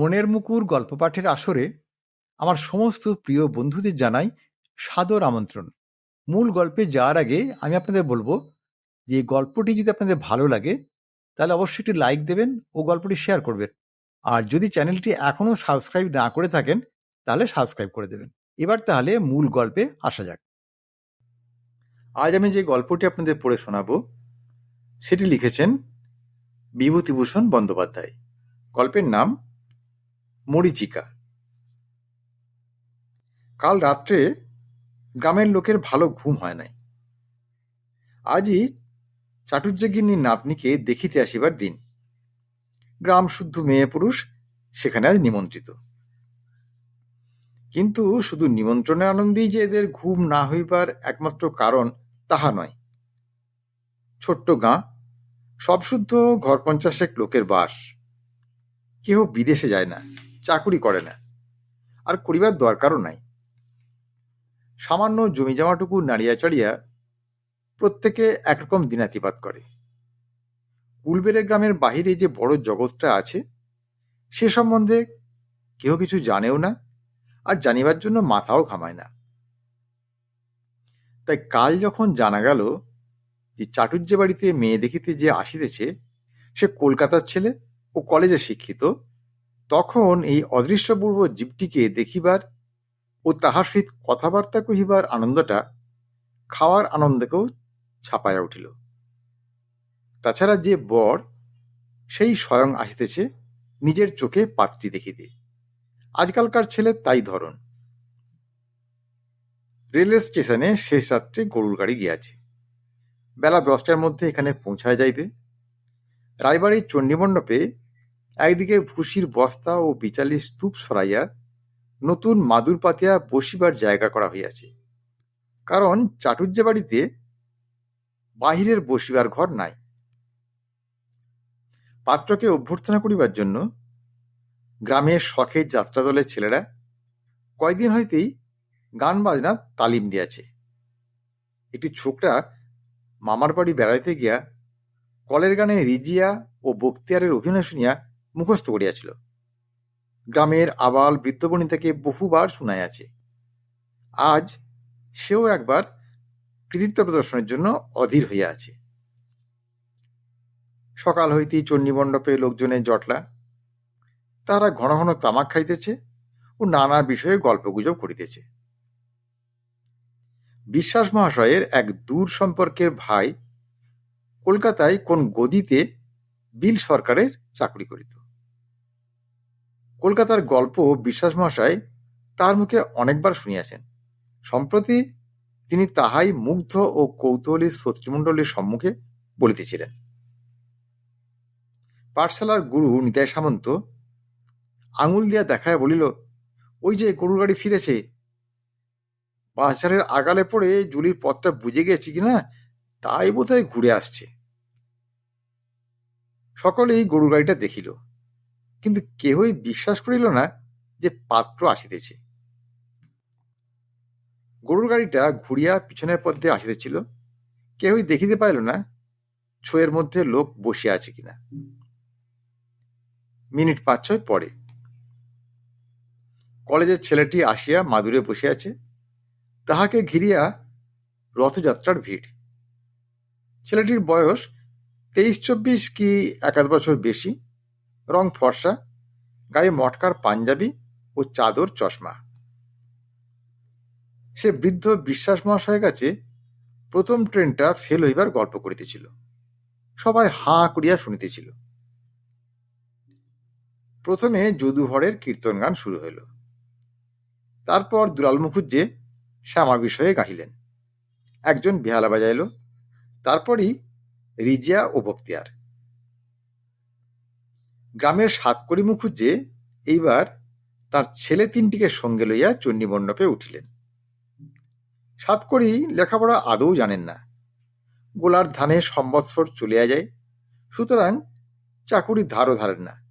মনের মুকুর গল্প পাঠের আসরে আমার সমস্ত প্রিয় বন্ধুদের জানাই সাদর আমন্ত্রণ। মূল গল্পে যাওয়ার আগে আমি আপনাদের বলব যে গল্পটি যদি আপনাদের ভালো লাগে, তাহলে অবশ্যই একটি লাইক দেবেন ও গল্পটি শেয়ার করবেন। আর যদি চ্যানেলটি এখনও সাবস্ক্রাইব না করে থাকেন, তাহলে সাবস্ক্রাইব করে দেবেন। এবার তাহলে মূল গল্পে আসা যাক। আজ আমি যে গল্পটি আপনাদের পড়ে শোনাবো, সেটি লিখেছেন বিভূতিভূষণ বন্দ্যোপাধ্যায়। গল্পের নাম মরিচিকা। কাল রাত্রে গ্রামের লোকের ভালো ঘুম হয় নাই। আজই চাটুর্যগিন্নির নাতনিকে দেখিতে আসিবার দিন। গ্রাম শুদ্ধ মেয়ে পুরুষ সেখানে আজ নিমন্ত্রিত। কিন্তু শুধু নিমন্ত্রণের আনন্দেই যে এদের ঘুম না হইবার একমাত্র কারণ তাহা নয়। ছোট্ট গাঁ, সব শুদ্ধ ঘর পঞ্চাশেক লোকের বাস। কেহ বিদেশে যায় না। চাকুরি করে না। আর করিবার দরকারও নাই। সামান্য জমি জমাটুকু নাড়িয়া চড়িয়া প্রত্যেকে একরকম দিনাতিপাত করে। কুলবেড়ে গ্রামের বাহিরে যে বড় জগৎটা আছে, সে সম্বন্ধে কেউ কিছু জানেও না আর জানিবার জন্য মাথাও ঘামায় না। তাই কাল যখন জানা গেল যে চাটুর্যে বাড়িতে মেয়ে দেখিতে যে আসিতেছে, সে কলকাতার ছেলে ও কলেজে শিক্ষিত তখন এই অদৃশ্যপূর্ব জীবটিকে দেখিবার ও তাহার সহিত কথাবার্তা কহিবার আনন্দটা খাওয়ার আনন্দকেও ছাপাইয়া উঠিল। তাছাড়া যে বর, সেই স্বয়ং আসিতেছে নিজের চোখে পাত্রী দেখিতে। আজকালকার ছেলে তাই ধরন। রেলওয়ে স্টেশনে শেষ রাত্রে গরুর গাড়ি গিয়াছে। বেলা দশটার মধ্যে এখানে পৌঁছায় যাইবে। রায়বাড়ির চণ্ডীমণ্ডপে একদিকে ভুসির বস্তা ও বিচালি স্তূপ সরাইয়া নতুন মাদুর পাতিয়া বসিবার জায়গা করা হইয়াছে। কারণ চাটুর্যে বাড়িতে বাহিরের বসিবার ঘর নাই। পাত্রকে অভ্যর্থনা করিবার জন্য গ্রামের শখের যাত্রা দলের ছেলেরা কয়দিন হইতেই গান বাজনা তালিম দিয়াছে। একটি ছোকরা মামার বাড়ি বেড়াইতে গিয়া কলের গানে রিজিয়া ও বক্তিয়ারের অভিনয় শুনিয়া মুখস্থ করিয়াছিল। গ্রামের আবাল বৃদ্ধবনিতাকে বহুবার শুনাইয়াছে। আজ সেও একবার কৃতিত্ব প্রদর্শনের জন্য অধীর হইয়া আছে সকাল হইতেই চণ্ডীমণ্ডপে লোকজনের জটলা। তাহারা ঘন ঘন তামাক খাইতেছে ও নানা বিষয়ে গল্পগুজব করিতেছে। বিশ্বাস মহাশয়ের এক দূর সম্পর্কের ভাই কলকাতায় কোন গদিতে বিল সরকারের চাকরি করিত। কলকাতার গল্প বিশ্বাস মহাশয় তার মুখে অনেকবার শুনিয়াছেন। সম্প্রতি তিনি তাহাই মুগ্ধ ও কৌতূহলী শ্রোতৃমণ্ডলীর সম্মুখে বলিতেছিলেন। পাঠশালার গুরু নিতাই সামন্ত আঙুল দিয়া দেখায় বলিল, ওই যে গরুর গাড়ি ফিরেছে। বাঁশঝাড়ের আগালে পড়ে জুলির পথটা বুঝে গেছে কিনা তাই বোধহয় ঘুরে আসছে। সকলেই গরুর গাড়িটা দেখিল। কিন্তু কেহই বিশ্বাস করিল না যে পাত্র আসিতেছে। গরুর গাড়িটা ঘুরিয়া পিছনের পথে আসিতেছিল। কেহই দেখিতে পাইল না ছোয়ের মধ্যে লোক বসিয়া আছে কিনা। মিনিট পাঁচ ছয় পরে। কলেজের ছেলেটি আসিয়া মাদুরে বসে আছে। তাহাকে ঘিরিয়া রথযাত্রার ভিড়। ছেলেটির বয়স তেইশ চব্বিশ কি একাধ বছর বেশি। রং ফর্সা, গায়ে মটকার পাঞ্জাবি ও চাদর চশমা। সে বৃদ্ধ বিশ্বাস মহাশয়ের কাছে প্রথম ট্রেনটা ফেল হইবার গল্প করিতেছিল। সবাই হাঁ করিয়া শুনিতেছিল। প্রথমে যদুভরের কীর্তন গান শুরু হইল। তারপর দুলাল মুখুজ্জে শ্যামা বিষয়ে গাহিলেন। একজন বেহালা বাজাইল, তারপরই রিজিয়া ও বক্তিয়ার গ্রামের সাতকড়ি মুখুজ্জে এইবার তার ছেলে তিনটিকে সঙ্গে লইয়া চণ্ডীমণ্ডপে উঠিলেন। সাতকড়ি লেখাপড়া আদৌ জানেন না। গোলার ধানে সম্বৎসর চলিয়া যায়, সুতরাং চাকুরি ধারও ধারেন না।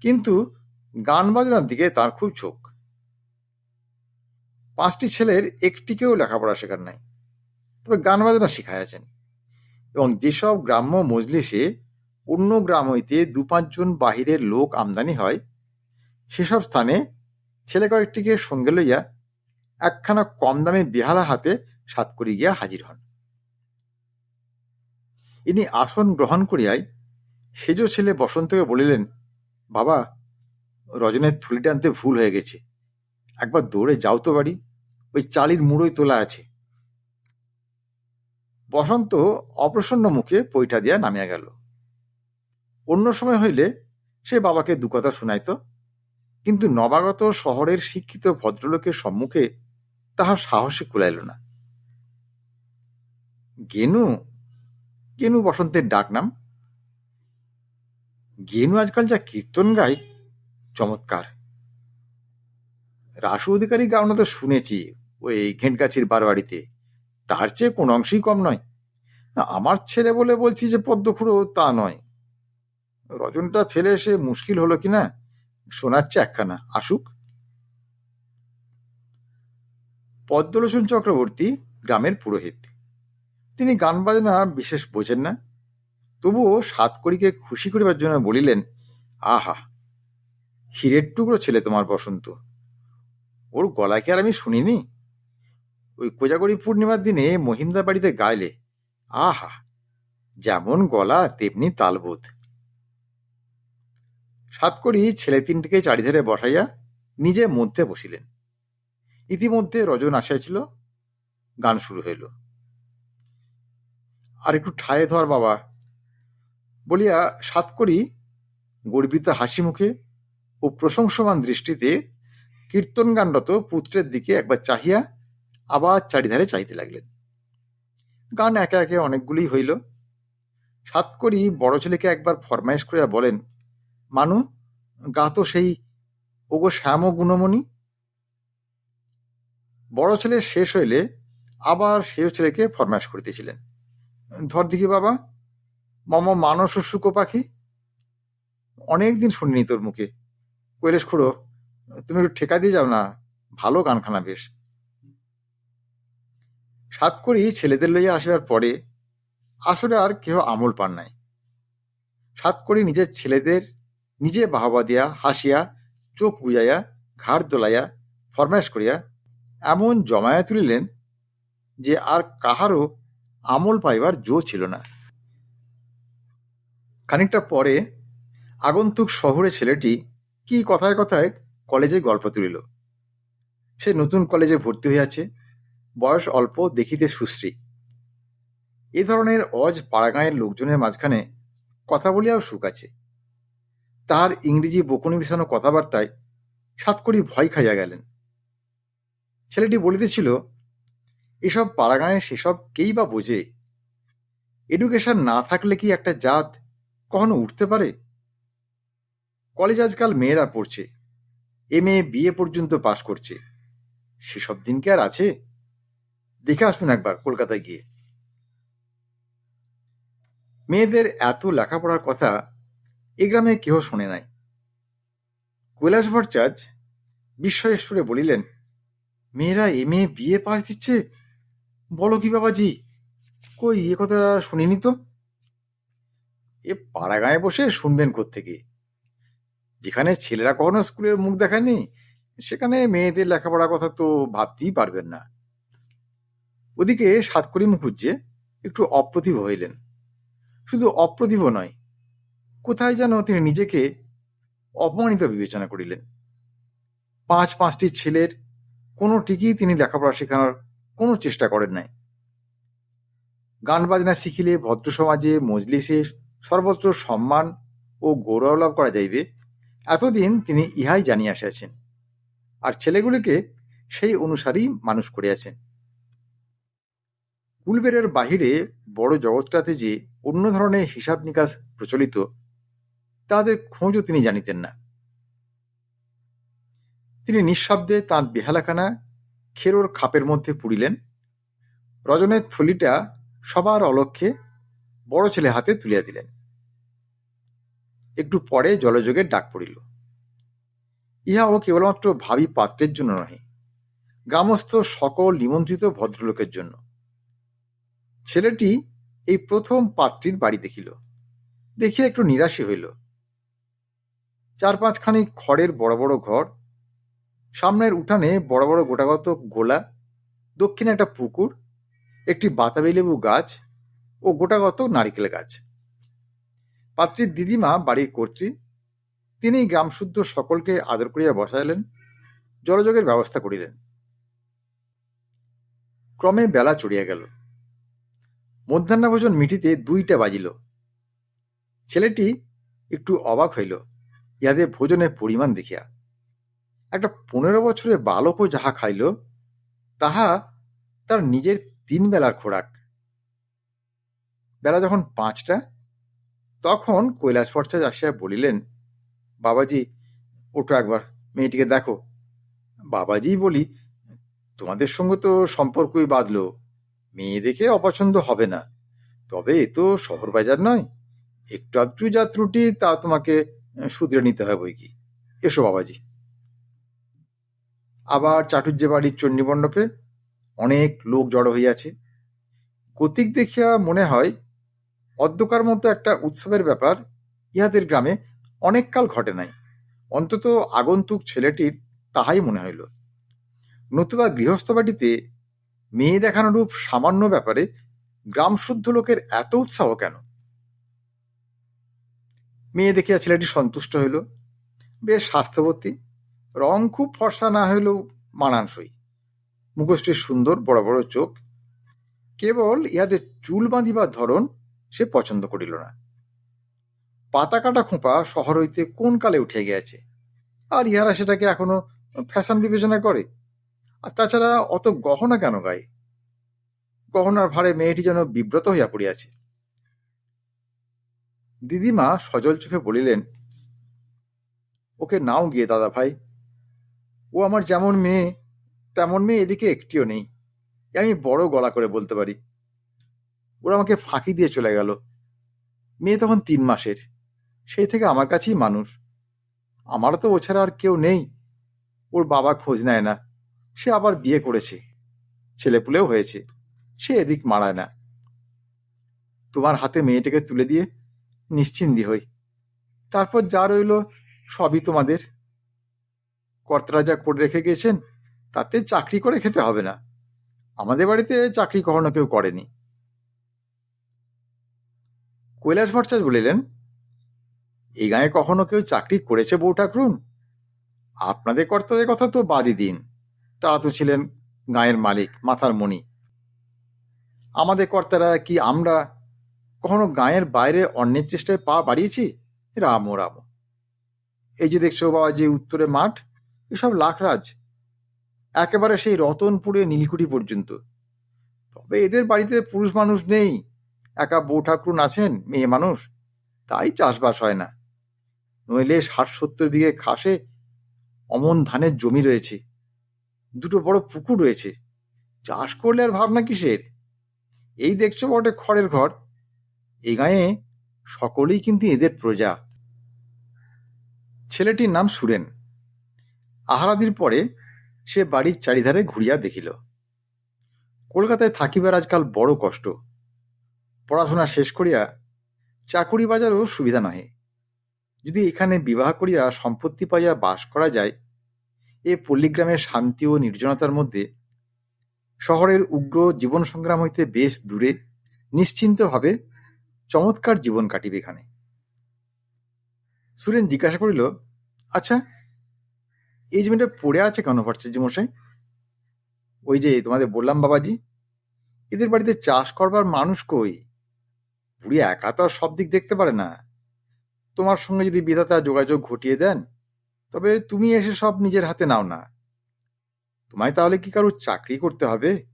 কিন্তু গান বাজনার দিকে তার খুব ঝোঁক। পাঁচটি ছেলের একটিকেও লেখাপড়া শেখার নাই, তবে গান বাজনা শিখাইয়াছেন এবং যেসব গ্রাম্য মজলিসে অন্য গ্রাম হইতে দু পাঁচজন বাহিরের লোক আমদানি হয়। সেসব স্থানে ছেলে কয়েকটিকে সঙ্গে লইয়া একখানা কম দামে বেহালা হাতে সাত করি গিয়া হাজির হন। ইনি আসন গ্রহণ করিয়াই সেজ ছেলে বসন্তকে বলিলেন, বাবা, রজনের থলিটা আনতে ভুল হয়ে গেছে। একবার দৌড়ে যাও তো বাড়ি, ওই চালির মুড়োই তোলা আছে। বসন্ত অপ্রসন্ন মুখে পৈঠা দিয়া নামিয়া গেল। অন্য সময় হইলে সে বাবাকে দু কথা শুনাইত। কিন্তু নবাগত শহরের শিক্ষিত ভদ্রলোকের সম্মুখে তাহার সাহসে কুলাইল না। গেনু গেনু বসন্তের ডাক নাম গেনু আজকাল যা কীর্তন গায়, চমৎকার। রাসু অধিকারী গাওনা তো শুনেছি, ওই ঘেঁটগাছির বারবাড়িতে তার চেয়ে কোন অংশেই কম নয়। আমার ছেলে বলে বলছি যে পদ্মখুড়ো তা নয়। রজনটা ফেলে এসে মুশকিল হলো কিনা? শোনাচ্ছে একখানা। আসুক। পদ্মলোচন চক্রবর্তী গ্রামের পুরোহিত। তিনি গান বাজনা বিশেষ বোঝেন না। তবুও সাতকড়িকে খুশি করিবার জন্য বলিলেন, আহা, হীরের টুকরো ছেলে তোমার বসন্ত। ওর গলা কি আর আমি শুনিনি? ওই কোজাগরি পূর্ণিমার দিনে মহিমদা বাড়িতে গাইলে, আহা, যেমন গলা তেমনি তালবোধ। সাতকড়ি ছেলে তিনটিকে চারিধারে বসাইয়া নিজে মধ্যে বসিলেন। ইতিমধ্যে রজন আসিয়াছিল গান শুরু হইল। আর একটু ঠায়ে ধর বাবা। বলিয়া সাতকড়ি গর্বিত হাসি মুখে ও প্রশংসমান দৃষ্টিতে কীর্তন গানরত পুত্রের দিকে একবার চাহিয়া আবার চারিধারে চাইতে লাগলেন। গান একে একে অনেকগুলি হইল। সাতকড়ি বড় ছেলেকে একবার ফরমাইশ করিয়া বলেন মানু গা তো সেই ওগো শ্যাম গুণমণি। বড় ছেলে শেষ হইলে আবার সেও ছেলেকে ফরমাইশ করিতেছিলেন। ধর দেখি বাবা, মম মানস শুক পাখি। অনেকদিন শুনিনি তোর মুখে। কৈলেশ খুড়ো, তুমি একটু ঠেকা দিয়ে যাও না, ভালো গানখানা বেশ। সাত করি ছেলেদের লইয়া আসিবার পরে আসলে আর কেহ আমল পান নাই। সাত করি নিজের ছেলেদের নিজে বাহবা দিয়া, হাসিয়া, চোখ বুঝাইয়া ঘাড় দোলাইয়া, ফরমাইশ করিয়া এমন জমায়া তুলিলেন যে আর কাহারও আমল পাইবার জো ছিল না। খানিকটা পরে আগন্তুক শহরে ছেলেটি কি কথায় কথায় কলেজে গল্প তুলিল। সে নতুন কলেজে ভর্তি হইয়াছে, বয়স অল্প, দেখিতে সুশ্রী। এ ধরনের অজ পাড়াগাঁয়ের লোকজনের মাঝখানে কথা বলিয়াও সুখ আছে। তার ইংরেজি বকুনি মিশানো কথাবার্তায় সাতকড়ি ভয় খাইয়া গেলেন। ছেলেটি বলিতেছিল, এসব পাড়াগাঁয়ে সেসব কেই বা বোঝে? এডুকেশন না থাকলে কি একটা জাত কখনো উঠতে পারে? কলেজ আজকাল মেয়েরা পড়ছে এম এ বিয়ে পর্যন্ত পাশ করছে। সেসব দিন কি আর আছে? দেখে আসুন একবার কলকাতায় গিয়ে। মেয়েদের এত লেখাপড়ার কথা এ গ্রামে কেহ শোনে নাই। কৈলাস ভট্টাচার্য বিস্ময়েশ্বরে বলিলেন, মেয়েরা এম এ বিয়ে পাশ দিচ্ছে? বলো কি বাবাজি, কই এ কথা শুনিনি তো? এ পাড়া গায়ে বসে শুনবেন থেকে যেখানে ছেলেরা কখনো স্কুলের মুখ দেখায়নি, সেখানে মেয়েদের লেখাপড়ার কথা তো ভাবতেই পারবেন না। ওদিকে সাতকরি মুখুজ্জে একটু অপ্রতিভ হইলেন। শুধু অপ্রতিভ নয় কোথায় যেন তিনি নিজেকে অপমানিত বিবেচনা করিলেন। পাঁচ পাঁচটি ছেলের কোনোটিকেই তিনি লেখাপড়া শেখানোর কোনো চেষ্টা করেন নাই। গান বাজনা শিখিলে ভদ্র সমাজে মজলিসে সর্বত্র সম্মান ও গৌরব লাভ করা যাইবে, এতদিন তিনি ইহাই জানিয়ে আসিয়াছেন। আর ছেলেগুলিকে সেই অনুসারেই মানুষ করিয়াছেন। কুলবেরের বাহিরে বড় জগৎটাতে যে অন্য ধরনের হিসাব নিকাশ প্রচলিত তাদের খোঁজও তিনি জানিতেন না। তিনি নিঃশব্দে তাঁর বেহালাখানা খেরোর খাপের মধ্যে পুড়িলেন। রজনের থলিটা সবার অলক্ষ্যে বড় ছেলে হাতে তুলিয়া দিলেন। একটু পরে জলযোগের ডাক পড়িল। ইহাও কেবলমাত্র ভাবি পাত্রের জন্য নহে, গ্রামস্থ সকল নিমন্ত্রিত ভদ্রলোকের জন্য। ছেলেটি এই প্রথম পাত্রীর বাড়ি দেখিল। দেখিয়া একটু নিরাশী হইল। চার পাঁচখানি খড়ের বড় বড় ঘর, সামনের উঠানে বড় বড় গোটাগত গোলা, দক্ষিণে একটা পুকুর, একটি বাতাবি লেবু গাছ ও গোটাগত নারিকেল গাছ। পাত্রীর দিদিমা বাড়ির কর্ত্রী, তিনি গ্রামশুদ্ধ সকলকে আদর করিয়া বসাইলেন, জলযোগের ব্যবস্থা করিলেন। ক্রমে বেলা চড়িয়া গেল। মধ্যাহ্নভোজন মিটিতে দুইটা বাজিল। ছেলেটি একটু অবাক হইল। ইহাতে ভোজনের পরিমাণ দেখিয়া। একটা পনেরো বছরের বালকও যাহা খাইল, তাহা তার নিজের তিন বেলার খোরাক। বেলা যখন পাঁচটা, তখন কৈলাস ভট্টাচ আসিয়া বলিলেন, বাবাজি, ওঠো একবার, মেয়েটিকে দেখো। বাবাজি, বলি, তোমাদের সঙ্গে তো সম্পর্কই বাঁধলো, মেয়ে দেখে অপছন্দ হবে না। তবে এ তো শহর বাজার নয়, একটু আধটু যা ত্রুটি তা তোমাকে শুধরে নিতে হয় বই কি এসো বাবাজি। আবার চাটুর্যে বাড়ির চণ্ডীমণ্ডপে অনেক লোক জড়ো হইয়াছে। কতিক দেখিয়া মনে হয় অদ্যকার মতো একটা উৎসবের ব্যাপার ইহাদের গ্রামে অনেককাল ঘটে নাই। অন্তত আগন্তুক ছেলেটির তাহাই মনে হইল। নতুবা গৃহস্থ বাড়িতে মেয়ে দেখানোরূপ সামান্য ব্যাপারে গ্রাম শুদ্ধ লোকের এত উৎসাহ কেন? মেয়ে দেখিয়া ছেলেটি সন্তুষ্ট হইল। বেশ স্বাস্থ্যবতী, রং খুব ফর্সা না হইলেও মানানসই। মুখোশটি সুন্দর, বড় বড় চোখ। কেবল ইহাদের চুল বাঁধিবার ধরন সে পছন্দ করিল না। পাতা কাটা খোঁপা শহর হইতে কোন কালে উঠে গিয়াছে? আর ইহারা সেটাকে এখনও ফ্যাশন বিবেচনা করে? আর তাছাড়া অত গহনা কেন গায়ে? গহনার ভারে মেয়েটি যেন বিব্রত হইয়া পড়িয়াছে। দিদিমা সজল চোখে বলিলেন, ওকে নাও গিয়ে দাদা ভাই। ও আমার যেমন মেয়ে, তেমন মেয়ে এদিকে একটিও নেই। আমি বড় গলা করে বলতে পারি। ওরা আমাকে ফাঁকি দিয়ে চলে গেল। মেয়ে তখন তিন মাসের। সেই থেকে আমার কাছেই মানুষ। আমারও তো ও ছাড়া আর কেউ নেই। ওর বাবা খোঁজ নেয় না। সে আবার বিয়ে করেছে। ছেলেপুলেও হয়েছে। সে এদিক মারায় না। তোমার হাতে মেয়েটাকে তুলে দিয়ে নিশ্চিন্দি হই। তারপর যা রইল সবই তোমাদের। কর্তারা যা করে রেখে গেছেন, তাতে চাকরি করে খেতে হবে না। আমাদের বাড়িতে চাকরি কখনো কেউ করেনি। কৈলাস ভট্টাচ বলিলেন, এই গায়ে কখনো কেউ চাকরি করেছে বউ ঠাকুরুন? আপনাদের কর্তাদের কথা তো বাদই দিন। তারা তো ছিলেন গায়ের মালিক, মাথার মণি। আমাদের কর্তারা কি আমরা কখনো গায়ের বাইরে অন্যের চেষ্টায় পা বাড়িয়েছি? রাম ও রাম। এই যে দেখছ বাবা, যে উত্তরে মাঠ, এসব লাখরাজ। একেবারে সেই রতনপুরে, নীলকুঠি পর্যন্ত। তবে এদের বাড়িতে পুরুষ মানুষ নেই। একা বউ ঠাকুরুন আছেন, মেয়ে মানুষ। তাই চাষবাস হয় না। নইলে ষাট সত্তর বিঘে খাসে অমন ধানের জমি রয়েছে। দুটো বড় পুকুর রয়েছে। চাষ করলে আর ভাবনা কিসের? এই দেখছ বটে খড়ের ঘর। এই গায়ে সকলেই কিন্তু এদের প্রজা। ছেলেটির নাম সুরেন। আহারাদির পরে সে বাড়ির চারিধারে ঘুরিয়া দেখিল। কলকাতায় থাকিবার আজকাল বড় কষ্ট। পড়াশোনা শেষ করিয়া চাকুরি বাজারও সুবিধা নহে। যদি এখানে বিবাহ করিয়া সম্পত্তি পাইয়া বাস করা যায়, এ পল্লীগ্রামের শান্তি ও নির্জনতার মধ্যে শহরের উগ্র জীবন সংগ্রাম হইতে বেশ দূরে নিশ্চিন্তভাবে চমৎকার জীবন কাটিবে এখানে। সুরেন জিজ্ঞাসা করিল আচ্ছা এই জমিটা পড়ে আছে কেন ভট্টাচার্য মশাই? ওই যে তোমাদের বললাম বাবাজি, এদের বাড়িতে চাষ করবার মানুষ কই? বুড়ি একা তো আর সব দিক দেখতে পারে না। তোমার সঙ্গে যদি বিধাতা যোগাযোগ ঘটিয়ে দেন, তবে তুমি এসে সব নিজের হাতে নাও না। তোমায় তাহলে কি কারও চাকরি করতে হবে?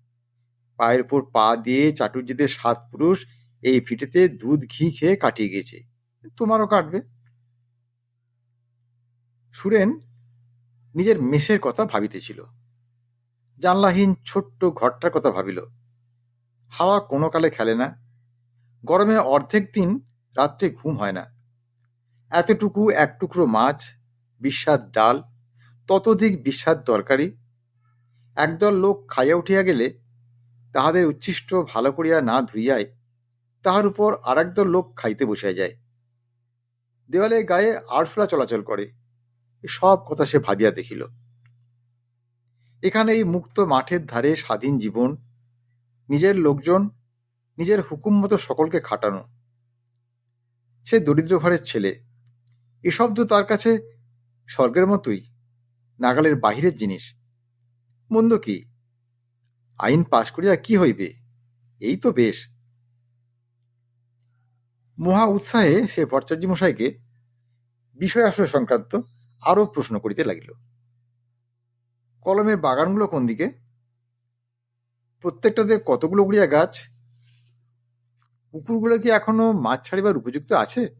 পায়ের উপর পা দিয়ে চাটুর্যদের সাত পুরুষ এই ফিটেতে দুধ, ঘি খেয়ে কাটিয়ে গেছে তোমারও কাটবে। সুরেন নিজের মেসের কথা ভাবিতেছিল। জানলাহীন ছোট্ট ঘরটার কথা ভাবিল। হাওয়া কোনো কালে খেলে না। গরমে অর্ধেক দিন রাত্রে ঘুম হয় না। এতটুকু এক টুকরো মাছ বিস্বাদ ডাল, ততোধিক বিস্বাদ তরকারি। একদল লোক খাইয়া উঠিয়া গেলে তাহাদের উচ্ছিষ্ট ভালো করিয়া না ধুইয়াই তাহার উপর আর একদল লোক খাইতে বসিয়া যায়। দেওয়ালে গায়ে আরশোলা চলাচল করে। সব কথা সে ভাবিয়া দেখিল। এখানে এই মুক্ত মাঠের ধারে স্বাধীন জীবন, নিজের লোকজন, নিজের হুকুম মতো সকলকে খাটানো। সে দরিদ্র ঘরের ছেলে। এসব তো তার কাছে স্বর্গের মতোই, নাগালের বাহিরের জিনিস। মন্দ কি? আইন পাশ করিয়া কি হইবে? এই তো বেশ। মহা উৎসাহে সে ভট্টাচার্য মশাইকে বিষয় আশ্রয় সংক্রান্ত আরও প্রশ্ন করিতে লাগিল। কলমের বাগানগুলো কোন দিকে? প্রত্যেকটাতে কতগুলো গুড়িয়া গাছ? পুকুরগুলো কি এখনও মাছ ছাড়িবার উপযুক্ত আছে?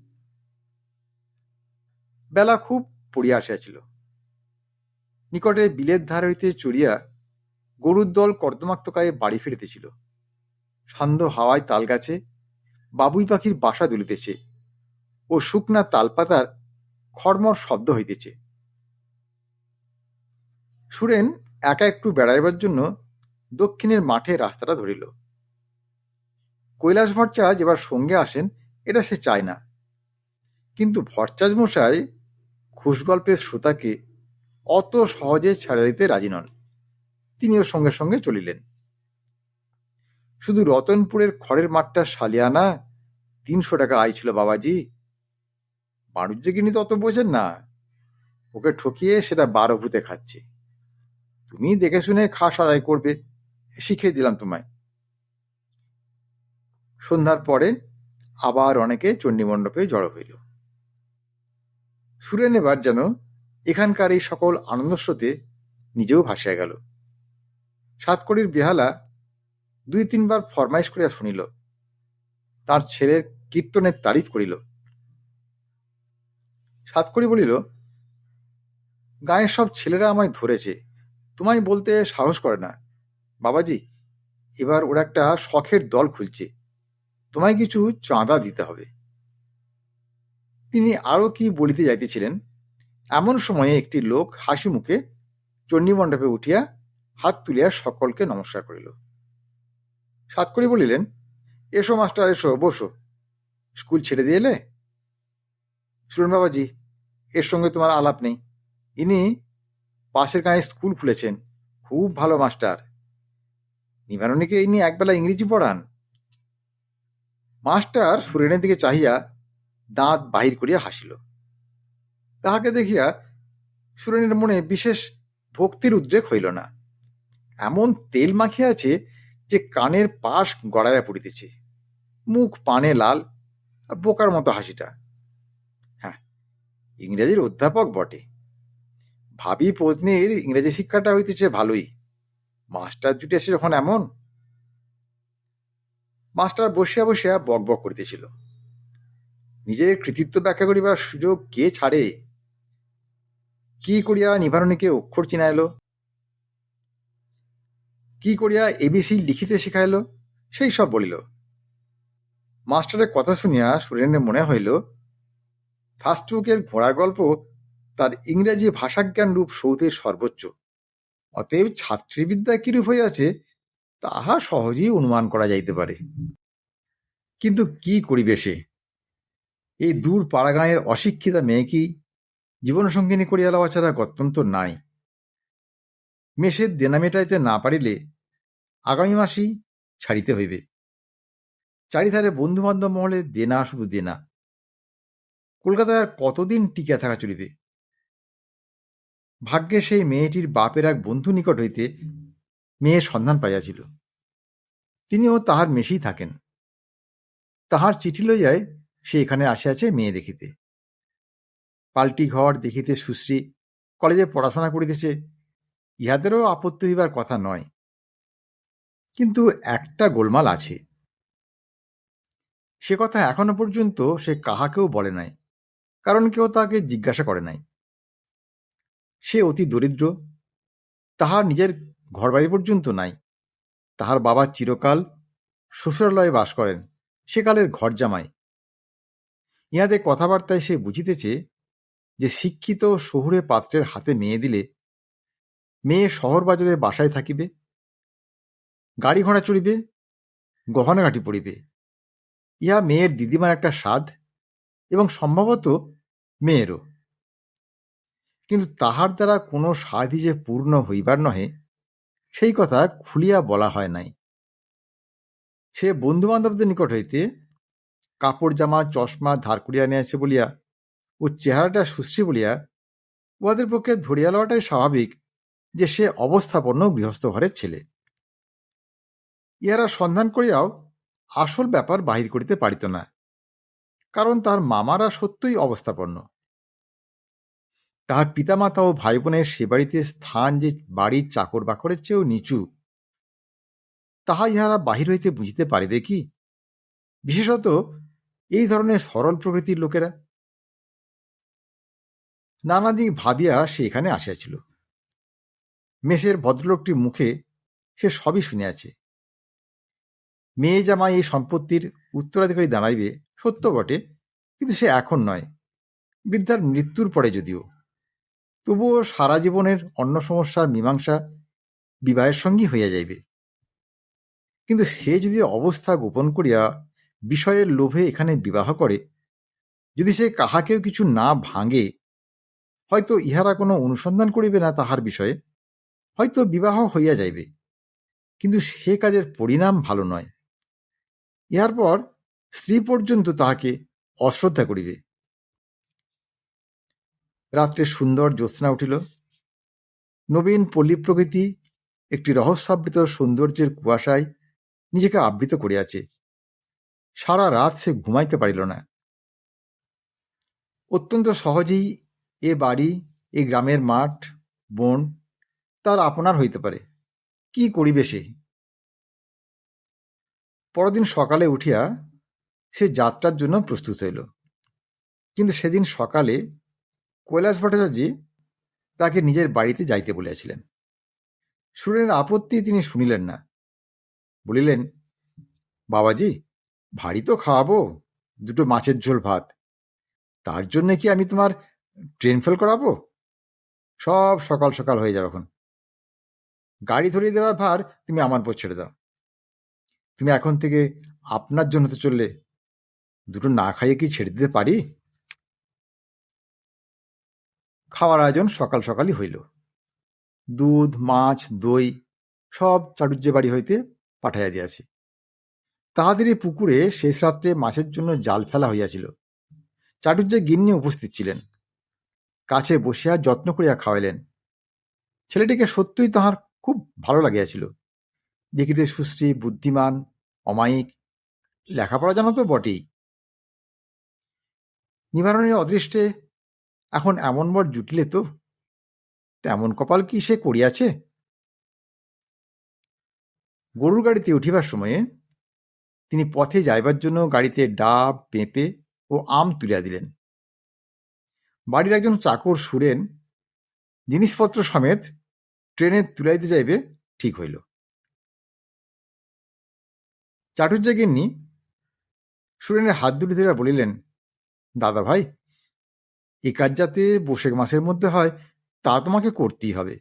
বেলা খুব পড়িয়া আসিয়াছিল। নিকটে বিলের ধার হইতে চড়িয়া গরুর দল কর্দমাক্ত গায়ে বাড়ি ফিরিতেছিল। সান্ধ্য হাওয়ায় তাল গাছে বাবুই পাখির বাসা দুলিতেছে ও শুকনা তালপাতার খড়মড় শব্দ হইতেছে। সুরেন একা একটু বেড়াইবার জন্য দক্ষিণের মাঠে রাস্তাটা ধরিল। কৈলাস ভট্টাচ এবার সঙ্গে আসেন, এটা সে চায় না। কিন্তু ভট্টাচ মশাই খুশগল্পের শ্রোতাকে অত সহজে ছেড়ে দিতে রাজি নন। তিনিও সঙ্গে সঙ্গে চলিলেন। শুধু রতনপুরের খড়ের মাঠটা সালিয়ানা তিনশো টাকা আয় ছিল বাবাজি। বাণিজ্য কিনি তো অত বোঝেন না। ওকে ঠকিয়ে সেটা বারো ভূতে খাচ্ছে। তুমি দেখে শুনে খাস আদায় করবে শিখিয়ে দিলাম তোমায়। সন্ধ্যার পরে আবার অনেকে চণ্ডীমণ্ডপে জড়ো হইল। সুরেন এবার যেন এখানকার এই সকল আনন্দস্রোতে নিজেও ভাসিয়া গেল। সাতকড়ির বেহালা দুই তিনবার ফরমাইশ করিয়া শুনিল। তার ছেলের কীর্তনের তারিফ করিল। সাতকড়ি বলিল, গায়ের সব ছেলেরা আমায় ধরেছে। তোমায় বলতে সাহস করে না। বাবাজি, এবার ওরা একটা শখের দল খুলছে। তোমায় কিছু চাঁদা দিতে হবে। তিনি আরও কি বলিতে যাইতেছিলেন? এমন সময়ে একটি লোক হাসি মুখে চণ্ডীমণ্ডপে উঠিয়া হাত তুলিয়া সকলকে নমস্কার করিল। সাতকড়ি বলিলেন, এসো, মাস্টার, এসো, বসো। স্কুল ছেড়ে দিয়ে এলে? সুরন বাবাজি, এর সঙ্গে তোমার আলাপ নেই। ইনি পাশের গাঁয়ে স্কুল খুলেছেন। খুব ভালো মাস্টার। নিবারণীকে ইনি একবেলা ইংরেজি পড়ান। মাস্টার সুরেনের দিকে চাহিয়া দাঁত বাহির করিয়া হাসিল। তাহাকে দেখিয়া সুরেনের মনে বিশেষ ভক্তির উদ্রেক হইল না। এমন তেল মাখিয়াছে যে কানের পাশ গড়াইয়া পড়িতেছে, মুখ পানে লাল আর বোকার মতো হাসিটা। হ্যাঁ ইংরেজির অধ্যাপক বটে। ভাবি পত্নীর ইংরেজি শিক্ষাটা হইতেছে ভালোই। মাস্টার জুটেছে যখন এমন। মাস্টার বসিয়া বসিয়া বক বক করিতেছিল। নিজের কৃতিত্ব ব্যাখ্যা করিবার সুযোগ কে ছাড়ে? কি করিয়া নিবারণীকে অক্ষর চিনাইল? কি করিয়া এবিসি লিখিতে শিখাইল, সেই সব বলিল। মাস্টারের কথা শুনিয়া সুরেনের মনে হইল ফার্স্ট বুকের ঘোড়ার গল্প তার ইংরেজি ভাষাজ্ঞান রূপ সৌধের সর্বোচ্চ। অতএব ছাত্রীবিদ্যা কিরূপ হইয়াছে, তাহা সহজেই অনুমান করা যাইতে পারে। কিন্তু কি করিবে সে? এই দূর পাড়াগাঁয়ের অশিক্ষিতা মেয়ে কি? জীবনসঙ্গিনী করিয়া লওয়া ছাড়া গত্যন্তর নাই। মেষের দেনা মেটাইতে না পারিলে আগামী মাসেই ছাড়িতে হইবে। চারিধারে বন্ধুবান্ধব মহলে দেনা শুধু দেনা। কলকাতায় আর কতদিন টিকা থাকা চলিবে? ভাগ্যে সেই মেয়েটির বাপের এক বন্ধু নিকট হইতে মেয়ের সন্ধান পাইয়াছিল। তিনিও তাহার মেশেই থাকেন। তাহার চিঠি লইয়াই সে এখানে আসিয়াছে মেয়ে দেখিতে। পাল্টি ঘর দেখিতে সুশ্রী, কলেজে পড়াশোনা করিতেছে, ইহাদেরও আপত্তি হইবার কথা নয়। কিন্তু একটা গোলমাল আছে। সে কথা এখনও পর্যন্ত সে কাহাকেও বলে নাই, কারণ কেউ তাকে জিজ্ঞাসা করে নাই। সে অতি দরিদ্র, তাহার নিজের ঘরবাড়ি পর্যন্ত নাই, তাহার বাবা চিরকাল শ্বশুরালয়ে বাস করেন সেকালের ঘর জামাই ইহাতে কথাবার্তায় সে বুঝিতেছে যে শিক্ষিত শহুরে পাত্রের হাতে মেয়ে দিলে মেয়ে শহর বাজারে বাসায় থাকিবে গাড়ি ঘোড়া চড়িবে গহনাঘাটি পড়িবে ইহা মেয়ের দিদিমার একটা স্বাদ এবং সম্ভবত মেয়েরও। কিন্তু তাহার দ্বারা কোনো সাধি যে পূর্ণ হইবার নহে, সেই কথা খুলিয়া বলা হয় নাই। সে বন্ধু বান্ধবদের নিকট হইতে কাপড় জামা, চশমা ধার করিয়া নিয়েছে বলিয়া ও চেহারাটা সুশ্রী বলিয়া উহাদের পক্ষে ধরিয়া লওয়াটাই স্বাভাবিক যে সে অবস্থাপন্ন গৃহস্থ ঘরের ছেলে। ইহারা সন্ধান করিয়াও আসল ব্যাপার বাহির করিতে পারিত না, কারণ তার মামারা সত্যই অবস্থাপন্ন। তাহার পিতামাতা ও ভাই বোনের সে বাড়িতে স্থান যে বাড়ির চাকর বাকরের চেয়েও নিচু, তাহা ইহারা বাহির হইতে বুঝিতে পারিবে কি? বিশেষত এই ধরনের সরল প্রকৃতির লোকেরা। নানা দিক ভাবিয়া সে এখানে আসিয়াছিল। মেসের ভদ্রলোকটির মুখে সে সবই শুনিয়াছে। মেয়ে জামাই এই সম্পত্তির উত্তরাধিকারী দাঁড়াইবে, সত্য বটে, কিন্তু সে এখন নয়। বৃদ্ধার মৃত্যুর পরে যদিও। তবুও সারা জীবনের অন্য সমস্যার মীমাংসা বিবাহের সঙ্গী হইয়া যাইবে। কিন্তু সে যদি অবস্থা গোপন করিয়া বিষয়ের লোভে এখানে বিবাহ করে, যদি সে কাহাকেও কিছু না ভাঙে, হয়তো ইহারা কোনো অনুসন্ধান করিবে না তাহার বিষয়ে, হয়তো বিবাহ হইয়া যাইবে। কিন্তু সে কাজের পরিণাম ভালো নয়। ইহার পর স্ত্রী পর্যন্ত তাহাকে অশ্রদ্ধা করিবে। রাত্রে সুন্দর জ্যোৎস্না উঠিল। নবীন পল্লী প্রকৃতি একটি রহস্যাবৃত সৌন্দর্যের কুয়াশায় নিজেকে আবৃত করিয়াছে। সারা রাত সে ঘুমাইতে পারিল না। অত্যন্ত সহজেই এ বাড়ি, এ গ্রামের মাঠ, বন তার আপনার হইতে পারে। কি করিবে সে? পরদিন সকালে উঠিয়া সে যাত্রার জন্য প্রস্তুত হইল। কিন্তু সেদিন সকালে কৈলাস ভট্টাচার্য তাকে নিজের বাড়িতে যাইতে বলিয়াছিলেন। সুরের আপত্তি তিনি শুনিলেন না। বলিলেন, বাবাজি, ভারী তো খাওয়াবো, দুটো মাছের ঝোল ভাত। তার জন্যে কি আমি তোমার ট্রেন ফেল করাবো? সব সকাল সকাল হয়ে যাবে এখন। গাড়ি ধরিয়ে দেওয়ার ভার তুমি আমার উপর ছেড়ে দাও। তুমি এখন থেকে আপনার জন্য তো চললে দুটো না খাইয়ে কি ছেড়ে দিতে পারি? খাওয়ার আয়োজন সকাল সকালই হইল। দুধ, মাছ, দই সব চাটুর্যে বাড়ি হইতে পাঠাইয়া দিয়াছি। তাহাদের এই পুকুরে শেষ রাত্রে মাছের জন্য জাল ফেলা হইয়াছিল। চাটুর্যে গিন্নি উপস্থিত ছিলেন। কাছে বসিয়া যত্ন করিয়া খাওয়াইলেন। ছেলেটিকে সত্যই তাহার খুব ভালো লাগিয়াছিল। দেখিতে সুশ্রী, বুদ্ধিমান, অমায়িক, লেখাপড়া জানা তো বটেই। নিবারণের অদৃষ্টে এখন এমন বর জুটিলে তো, তেমন কপাল কি সে করিয়াছে? গরুর গাড়িতে উঠিবার সময়ে তিনি পথে যাইবার জন্য গাড়িতে ডাব, পেঁপে ও আম তুলিয়া দিলেন। বাড়ির একজন চাকর সুরেন জিনিসপত্র সমেত ট্রেনে তুলাইতে যাইবে, ঠিক হইল। চাটুর্যা গিন্নি সুরেনের হাত দুটি ধরিয়া বলিলেন দাদা ভাই এ কাজ যাতে বসেক মাসের মধ্যে হয়, তা তোমাকে করতেই হবে।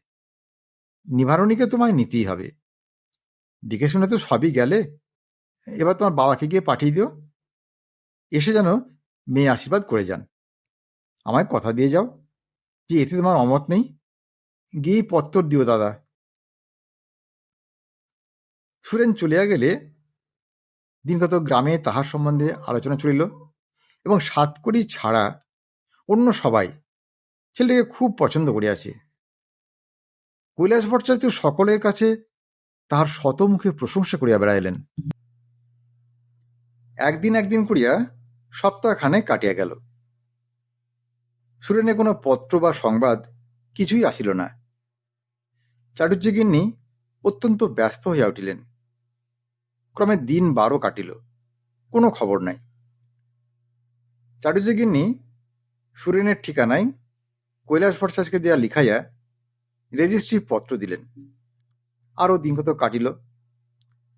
নিভারণীকে তোমায় নিতেই হবে। দেখে শুনে তো সবই গেলে। এবার তোমার বাবাকে গিয়ে পাঠিয়ে দিও। এসে যেন মেয়ে আশীর্বাদ করে যান। আমায় কথা দিয়ে যাও যে এতে তোমার অমত নেই। গিয়েই পত্তর দিও দাদা। সুরেন চলিয়া গেলে দিনগত গ্রামে তাহার সম্বন্ধে আলোচনা চলিল এবং সাতকড়ি ছাড়া অন্য সবাই ছেলেটিকে খুব পছন্দ করিয়াছে। কৈলাস ভট্টাচার্য সকলের কাছে তাহার শতমুখে প্রশংসা করিয়া বেড়াইলেন। একদিন একদিন করিয়া সপ্তাহখানে কাটিয়া গেল। সুরেনে কোনো পত্র বা সংবাদ কিছুই আসিল না। চাটুর্যগিন্নি অত্যন্ত ব্যস্ত হইয়া উঠিলেন। ক্রমে দিন বারো কাটিল। কোনো খবর নাই। চাটুর্যগিন্নি সুরেনের ঠিকানায় কৈলাস ভট্টাচার্যকে দেয়া লিখাইয়া রেজিস্ট্রি পত্র দিলেন। আরও দিনগত কাটিল।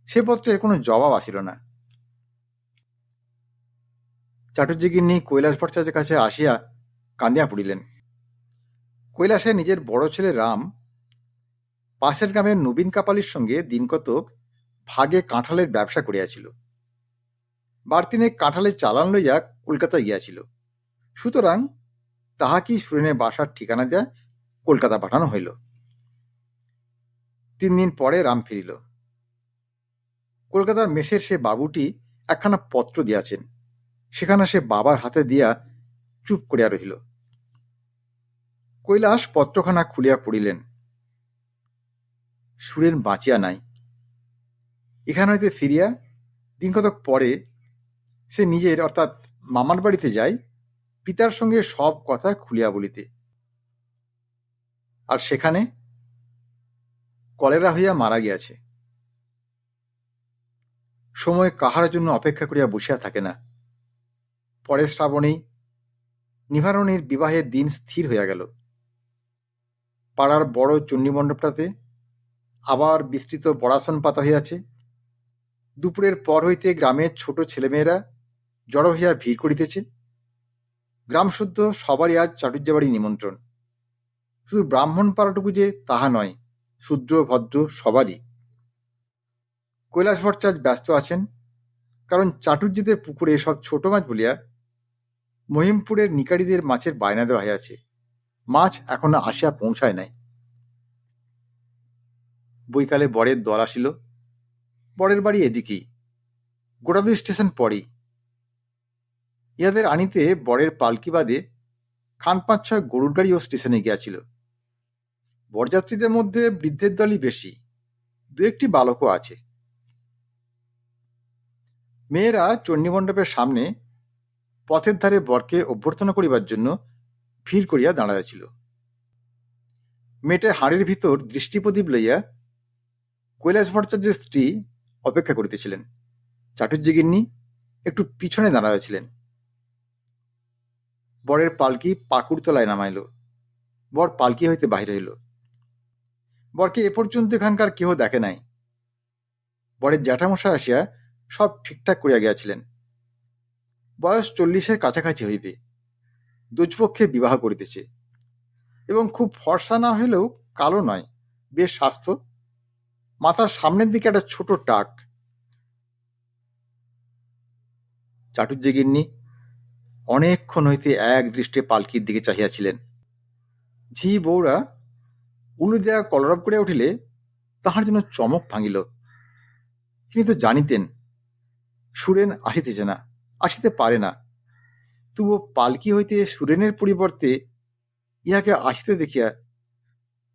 সে পত্রের কোনো জবাব আসিল না। চাটুর্যগিন্নি কৈলাস ভট্টাচার্যের কাছে আসিয়া কান্দিয়া পড়িলেন। কৈলাসে নিজের বড় ছেলে রাম পাশের গ্রামের নবীন কাপালির সঙ্গে দিনকতক ভাগে কাঁঠালের ব্যবসা করিয়াছিল। বারতিনে কাঁঠালের চালান লইয়া কলকাতা গিয়াছিল। সুতরাং তাহাকেই সুরেনের বাসার ঠিকানা দেয়া কলকাতা পাঠানো হইল। তিন দিন পরে রাম ফিরিল। কলকাতার মেসের সে বাবুটি একখানা পত্র দিয়াছেন। সেখানে সে বাবার হাতে দিয়া চুপ করিয়া রহিল। কৈলাস পত্রখানা খুলিয়া পড়িলেন। সুরেন বাঁচিয়া নাই। এখান হইতে ফিরিয়া দিন কতক পরে সে নিজের, অর্থাৎ মামার বাড়িতে যায়, পিতার সঙ্গে সব কথা খুলিয়া বলিতে। আর সেখানে কলেরা হইয়া মারা গিয়াছে। সময় কাহার জন্য অপেক্ষা করিয়া বসিয়া থাকে না। পরে শ্রাবণেই নিবারণের বিবাহের দিন স্থির হইয়া গেল। পাড়ার বড় চণ্ডীমণ্ডপটাতে আবার বিস্তৃত বড়াসন পাতা হইয়াছে। দুপুরের পর হইতে গ্রামের ছোট ছেলেমেয়েরা জড়ো হইয়া ভিড় করিতেছে গ্রাম শুদ্ধ সবারই আজ চাটুর্যাবাড়ি নিমন্ত্রণ। শুধু ব্রাহ্মণ পাড়াটুকু যে তাহা নয়, শূদ্র, ভদ্র সবারই। কৈলাস ভট্টাচার্য ব্যস্ত আছেন, কারণ চাটুর্যদের পুকুরে সব ছোট মাছ বলিয়া মহিমপুরের নিকারীদের মাছের বায়না দেওয়া হইয়াছে। মাছ এখনও আসিয়া পৌঁছায় নাই। বৈকালে বরের দল আসিল। বরের বাড়ি এদিকেই। গোড়াদুই স্টেশন পরেই। ইহাদের আনিতে বরের পালকি বাদে খান পাঁচ ছয় গরুর গাড়িও স্টেশনে গিয়াছিল। বরযাত্রীদের মধ্যে বৃদ্ধের দলই বেশি। দু একটি বালকও আছে। মেয়েরা চণ্ডীমণ্ডপের সামনে পথের ধারে বরকে অভ্যর্থনা করিবার জন্য ভিড় করিয়া দাঁড়াইয়াছিল। মেয়েটা হাড়ির ভিতর দৃষ্টিপ্রদীপ লইয়া কৈলাস ভট্টাচার্যের স্ত্রী অপেক্ষা করিতেছিলেন। চাটুর্যগিন্নি একটু পিছনে দাঁড়াইয়াছিলেন বরের পালকি পাকুড়তলায় নামাইল। বর পালকি হইতে বাহির হইল। বরকে এ পর্যন্ত এখানকার কেহ দেখে নাই। বরের জ্যাঠামশাই আসিয়া সব ঠিকঠাক করিয়া গিয়াছিলেন। বয়স চল্লিশের কাছাকাছি হইবে। দুজপক্ষে বিবাহ করিতেছে। এবং খুব ফর্সা না হইলেও কালো নয়, বেশ স্বাস্থ্য মাথার সামনের দিকে একটা ছোট টাক। চাটুর্যগিন্নি অনেকক্ষণ হইতে এক দৃষ্টে পালকির দিকে চাহিয়াছিলেন। ঝি বৌরা উলু দেয়া কলরব করিয়া উঠিলে তাহার যেন চমক ভাঙিল। তিনি তো জানিতেন, সুরেন আসিতেছে না, আসিতে পারে না। তবুও পালকি হইতে সুরেনের পরিবর্তে ইহাকে আসিতে দেখিয়া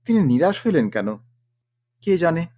তিনি নিরাশ হইলেন কেন? কে জানে?